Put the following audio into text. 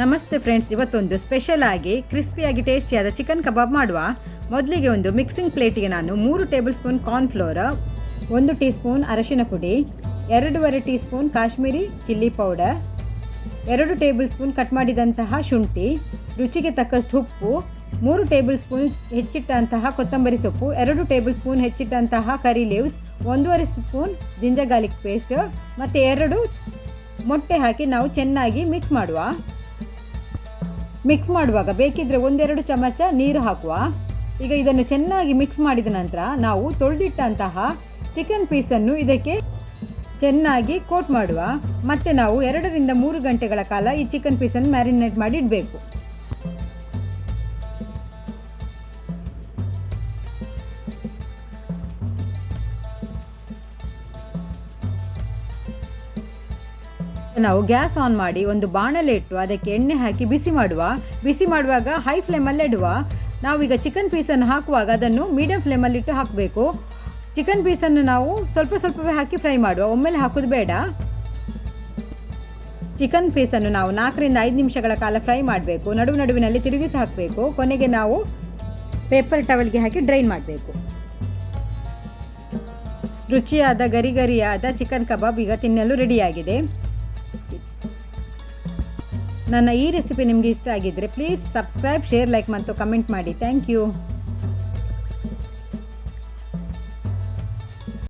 ನಮಸ್ತೆ ಫ್ರೆಂಡ್ಸ್, ಇವತ್ತೊಂದು ಸ್ಪೆಷಲ್ ಆಗಿ ಕ್ರಿಸ್ಪಿಯಾಗಿ ಟೇಸ್ಟಿಯಾದ ಚಿಕನ್ ಕಬಾಬ್ ಮಾಡುವ. ಮೊದಲಿಗೆ ಒಂದು ಮಿಕ್ಸಿಂಗ್ ಪ್ಲೇಟಿಗೆ ನಾನು ಮೂರು ಟೇಬಲ್ ಸ್ಪೂನ್ ಕಾರ್ನ್ ಫ್ಲೋರ್ ಒಂದು ಟೀ ಸ್ಪೂನ್ ಅರಶಿನ ಪುಡಿ, ಎರಡೂವರೆ teaspoon Kashmiri chilli powder ಎರಡು ಟೇಬಲ್ ಸ್ಪೂನ್ ಕಟ್ ಮಾಡಿದಂತಹ ಶುಂಠಿ, ರುಚಿಗೆ ತಕ್ಕಷ್ಟು ಉಪ್ಪು, ಮೂರು ಟೇಬಲ್ ಸ್ಪೂನ್ ಹೆಚ್ಚಿಟ್ಟಂತಹ ಕೊತ್ತಂಬರಿ ಸೊಪ್ಪು, ಎರಡು ಟೇಬಲ್ ಸ್ಪೂನ್ ಹೆಚ್ಚಿಟ್ಟಂತಹ ಕರಿ ಲೀವ್ಸ್ ಒಂದೂವರೆ ಸ್ಪೂನ್ ಜಿಂಜರ್ ಗಾರ್ಲಿಕ್ ಪೇಸ್ಟ್ ಮತ್ತು ಎರಡು ಮೊಟ್ಟೆ ಹಾಕಿ ನಾವು ಚೆನ್ನಾಗಿ ಮಿಕ್ಸ್ ಮಾಡುವ. ಮಿಕ್ಸ್ ಮಾಡುವಾಗ ಬೇಕಿದ್ರೆ ಒಂದೆರಡು ಚಮಚ ನೀರು ಹಾಕುವ. ಈಗ ಇದನ್ನು ಚೆನ್ನಾಗಿ ಮಿಕ್ಸ್ ಮಾಡಿದ ನಂತರ ನಾವು ತೊಳೆದಿಟ್ಟಂತಹ ಚಿಕನ್ ಪೀಸನ್ನು ಇದಕ್ಕೆ ಚೆನ್ನಾಗಿ ಕೋಟ್ ಮಾಡುವ. ಮತ್ತು ನಾವು ಎರಡರಿಂದ ಮೂರು ಗಂಟೆಗಳ ಕಾಲ ಈ ಚಿಕನ್ ಪೀಸನ್ನು ಮ್ಯಾರಿನೇಟ್ ಮಾಡಿ ಇಡಬೇಕು. ನಾವು ಗ್ಯಾಸ್ ಆನ್ ಮಾಡಿ ಒಂದು ಬಾಣಲೆ ಇಟ್ಟು ಅದಕ್ಕೆ ಎಣ್ಣೆ ಹಾಕಿ ಬಿಸಿ ಮಾಡುವ. ಬಿಸಿ ಮಾಡುವಾಗ ಹೈ ಫ್ಲೇಮಲ್ಲಿ ಇಡುವ. ನಾವೀಗ ಚಿಕನ್ ಪೀಸನ್ನು ಹಾಕುವಾಗ ಅದನ್ನು ಮೀಡಿಯಂ ಫ್ಲೇಮಲ್ಲಿಟ್ಟು ಹಾಕಬೇಕು. ಚಿಕನ್ ಪೀಸನ್ನು ನಾವು ಸ್ವಲ್ಪ ಸ್ವಲ್ಪವೇ ಹಾಕಿ ಫ್ರೈ ಮಾಡುವ. ಒಮ್ಮೆಲೆ ಹಾಕೋದು ಬೇಡ. ಚಿಕನ್ ಪೀಸನ್ನು ನಾವು ನಾಲ್ಕರಿಂದ ಐದು ನಿಮಿಷಗಳ ಕಾಲ ಫ್ರೈ ಮಾಡಬೇಕು. ನಡುವು ನಡುವಿನಲ್ಲಿ ತಿರುಗಿಸಿ ಹಾಕಬೇಕು. ಕೊನೆಗೆ ನಾವು ಪೇಪರ್ ಟವಲ್ಗೆ ಹಾಕಿ ಡ್ರೈನ್ ಮಾಡಬೇಕು. ರುಚಿಯಾದ ಗರಿ ಗರಿಯಾದ ಚಿಕನ್ ಕಬಾಬ್ ಈಗ ತಿನ್ನಲು ರೆಡಿಯಾಗಿದೆ ನನ್ನ ಈ ರೆಸಿಪಿ ನಿಮಗೆ ಇಷ್ಟ ಆಗಿದ್ದರೆ ಪ್ಲೀಸ್ ಸಬ್ಸ್ಕ್ರೈಬ್ ಶೇರ್ ಲೈಕ್ ಮತ್ತು ಕಮೆಂಟ್ ಮಾಡಿ. Thank you